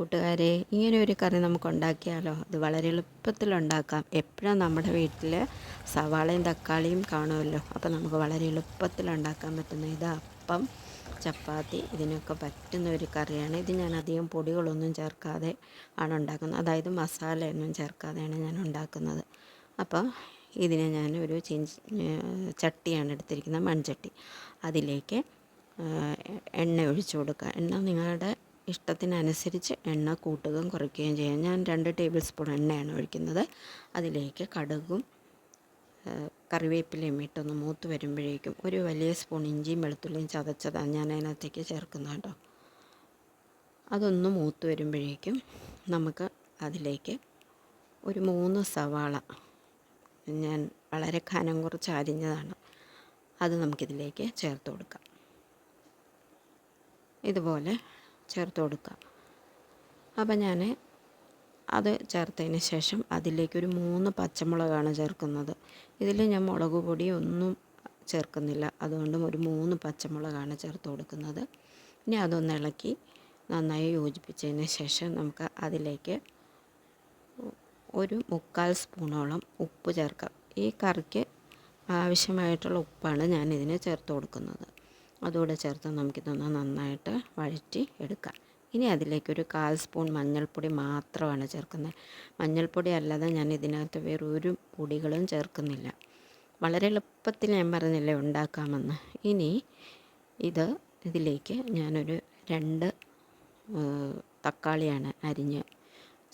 കൂട്ടുകാരെ ഇങ്ങനെ ഒരു കറി നമുക്ക് ഉണ്ടാക്കിയാലോ അത് വളരെ എളുപ്പത്തിൽ ഉണ്ടാക്കാം. എപ്പോഴും നമ്മുടെ വീട്ടിൽ സവാളയും തക്കാളിയും കാണുമല്ലോ? അപ്പോൾ നമുക്ക് വളരെ എളുപ്പത്തിൽ ഉണ്ടാക്കാൻ പറ്റുന്ന ഇത് അപ്പം ചപ്പാത്തി. ഇതിനൊക്കെ പറ്റുന്ന ഒരു കറിയാണ്. ഇത് ഞാൻ അധികം പൊടികളൊന്നും ചേർക്കാതെ ആണ് ഉണ്ടാക്കുന്നത്. അതായത് മസാലയൊന്നും ചേർക്കാതെയാണ് ഞാൻ ഉണ്ടാക്കുന്നത്. അപ്പോൾ ഇതിനെ ഞാൻ ഒരു ചട്ടിയാണ് എടുത്തിരിക്കുന്നത് മൺചട്ടി. അതിലേക്ക് എണ്ണ ഒഴിച്ചു കൊടുക്കുക. എണ്ണ നിങ്ങളുടെ ഇഷ്ടത്തിനനുസരിച്ച് എണ്ണ കൂട്ടുകയും കുറയ്ക്കുകയും ചെയ്യാം. ഞാൻ രണ്ട് ടേബിൾ സ്പൂൺ എണ്ണയാണ് ഒഴിക്കുന്നത്. അതിലേക്ക് കടുകും കറിവേപ്പിലയും ഇട്ടൊന്ന് മൂത്ത് വരുമ്പോഴേക്കും ഒരു വലിയ സ്പൂൺ ഇഞ്ചിയും വെളുത്തുള്ളിയും ചതച്ചതാണ് ഞാൻ അതിനകത്തേക്ക് ചേർക്കുന്നത് കേട്ടോ. അതൊന്ന് മൂത്ത് വരുമ്പോഴേക്കും നമുക്ക് അതിലേക്ക് ഒരു മൂന്ന് സവാള ഞാൻ വളരെ കനം കുറച്ച് അരിഞ്ഞതാണ് അത് നമുക്കിതിലേക്ക് ചേർത്ത് കൊടുക്കാം. ഇതുപോലെ ചേർത്ത് കൊടുക്കുക. അപ്പം ഞാൻ അത് ചേർത്തതിന് ശേഷം അതിലേക്കൊരു മൂന്ന് പച്ചമുളകാണ് ചേർക്കുന്നത്. ഇതിൽ ഞാൻ മുളക് പൊടി ഒന്നും ചേർക്കുന്നില്ല. അതുകൊണ്ടും ഒരു മൂന്ന് പച്ചമുളകാണ് ചേർത്ത് കൊടുക്കുന്നത്. ഇനി അതൊന്ന് ഇളക്കി നന്നായി യോജിപ്പിച്ചതിന് ശേഷം നമുക്ക് അതിലേക്ക് ഒരു മുക്കാൽ സ്പൂണോളം ഉപ്പ് ചേർക്കാം. ഈ കറിക്ക് ആവശ്യമായിട്ടുള്ള ഉപ്പാണ് ഞാൻ ഇതിന് ചേർത്ത് കൊടുക്കുന്നത്. അതുകൂടെ ചേർത്ത് നമുക്കിതൊന്ന് നന്നായിട്ട് വഴറ്റി എടുക്കാം. ഇനി അതിലേക്കൊരു കാൽ സ്പൂൺ മഞ്ഞൾപ്പൊടി മാത്രമാണ് ചേർക്കുന്നത്. മഞ്ഞൾപ്പൊടി അല്ലാതെ ഞാൻ ഇതിനകത്ത് വേറെ ഒരു പൊടികളും ചേർക്കുന്നില്ല. വളരെ എളുപ്പത്തിൽ ഞാൻ പറഞ്ഞില്ലേ ഉണ്ടാക്കാമെന്ന്. ഇനി ഇത് ഇതിലേക്ക് ഞാനൊരു രണ്ട് തക്കാളിയാണ് അരിഞ്ഞ്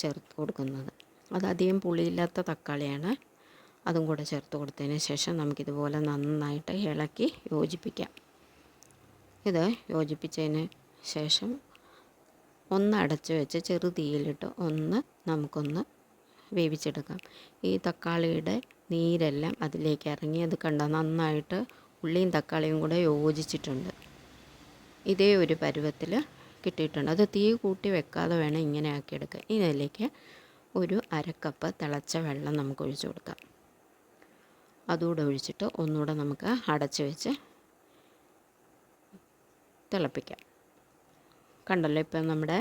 ചേർത്ത് കൊടുക്കുന്നത്. അത് പുളിയില്ലാത്ത തക്കാളിയാണ്. അതും കൂടെ ചേർത്ത് കൊടുത്തതിന് ശേഷം നമുക്കിതുപോലെ നന്നായിട്ട് ഇളക്കി യോജിപ്പിക്കാം. ഇത് യോജിപ്പിച്ചതിന് ശേഷം ഒന്ന് അടച്ചു വെച്ച് ചെറു തീയിലിട്ട് ഒന്ന് നമുക്കൊന്ന് വേവിച്ചെടുക്കാം. ഈ തക്കാളിയുടെ നീരെല്ലാം അതിലേക്ക് ഇറങ്ങി അത് കണ്ട? നന്നായിട്ട് ഉള്ളിയും തക്കാളിയും കൂടെ യോജിച്ചിട്ടുണ്ട്. ഇതേ ഒരു പരുവത്തിൽ കിട്ടിയിട്ടുണ്ട്. അത് തീ കൂട്ടി വെക്കാതെ വേണം ഇങ്ങനെ ആക്കിയെടുക്കുക ഇതിലേക്ക് ഒരു അരക്കപ്പ് തിളച്ച വെള്ളം നമുക്ക് ഒഴിച്ചു കൊടുക്കാം. അതുകൂടെ ഒഴിച്ചിട്ട് ഒന്നുകൂടെ നമുക്ക് അടച്ചു വെച്ച് തിളപ്പിക്കാം. കണ്ടല്ലോ ഇപ്പം നമ്മുടെ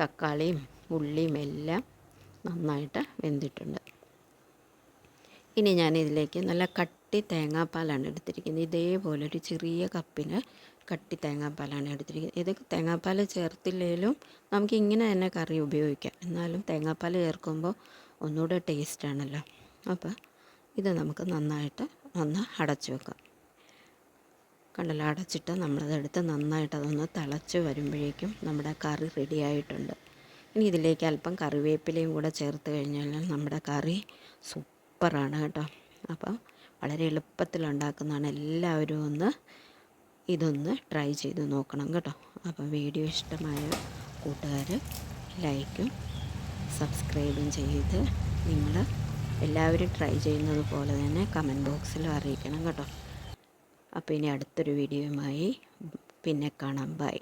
തക്കാളിയും ഉള്ളിയും എല്ലാം നന്നായിട്ട് വെന്തിട്ടുണ്ട്. ഇനി ഞാൻ ഇതിലേക്ക് നല്ല കട്ടി തേങ്ങാപ്പാലാണ് എടുത്തിരിക്കുന്നത്. ഇതേപോലെ ഒരു ചെറിയ കപ്പിന് കട്ടി തേങ്ങാപ്പാലാണ് എടുത്തിരിക്കുന്നത്. ഇത് തേങ്ങാപ്പാൽ ചേർത്തില്ലെങ്കിലും നമുക്ക് ഇങ്ങനെ തന്നെ കറി ഉപയോഗിക്കാം. എന്നാലും തേങ്ങാപ്പാൽ ചേർക്കുമ്പോൾ ഒന്നുകൂടെ ടേസ്റ്റാണല്ലോ അപ്പോൾ ഇത് നമുക്ക് നന്നായിട്ട് ഒന്ന് അടച്ചു വെക്കാം. കണ്ടല്ലോ അടച്ചിട്ട് നമ്മളതെടുത്ത് നന്നായിട്ട് അതൊന്ന് തിളച്ച് വരുമ്പോഴേക്കും നമ്മുടെ കറി റെഡിയായിട്ടുണ്ട് ഇനി ഇതിലേക്ക് അല്പം കറിവേപ്പിലയും കൂടെ ചേർത്ത് കഴിഞ്ഞാൽ നമ്മുടെ കറി സൂപ്പറാണ് കേട്ടോ. അപ്പം വളരെ എളുപ്പത്തിൽ ഉണ്ടാക്കുന്നതാണ്. എല്ലാവരും ഒന്ന് ഇതൊന്ന് ട്രൈ ചെയ്ത് നോക്കണം കേട്ടോ. അപ്പോൾ വീഡിയോ ഇഷ്ടമായ കൂട്ടുകാർ ലൈക്കും സബ്സ്ക്രൈബും ചെയ്ത് നിങ്ങൾ എല്ലാവരും ട്രൈ ചെയ്യുന്നത് പോലെ തന്നെ കമന്റ് ബോക്സിൽ അറിയിക്കണം കേട്ടോ. അപ്പോൾ ഇനി അടുത്തൊരു വീഡിയോയുമായി പിന്നെ കാണാം. ബൈ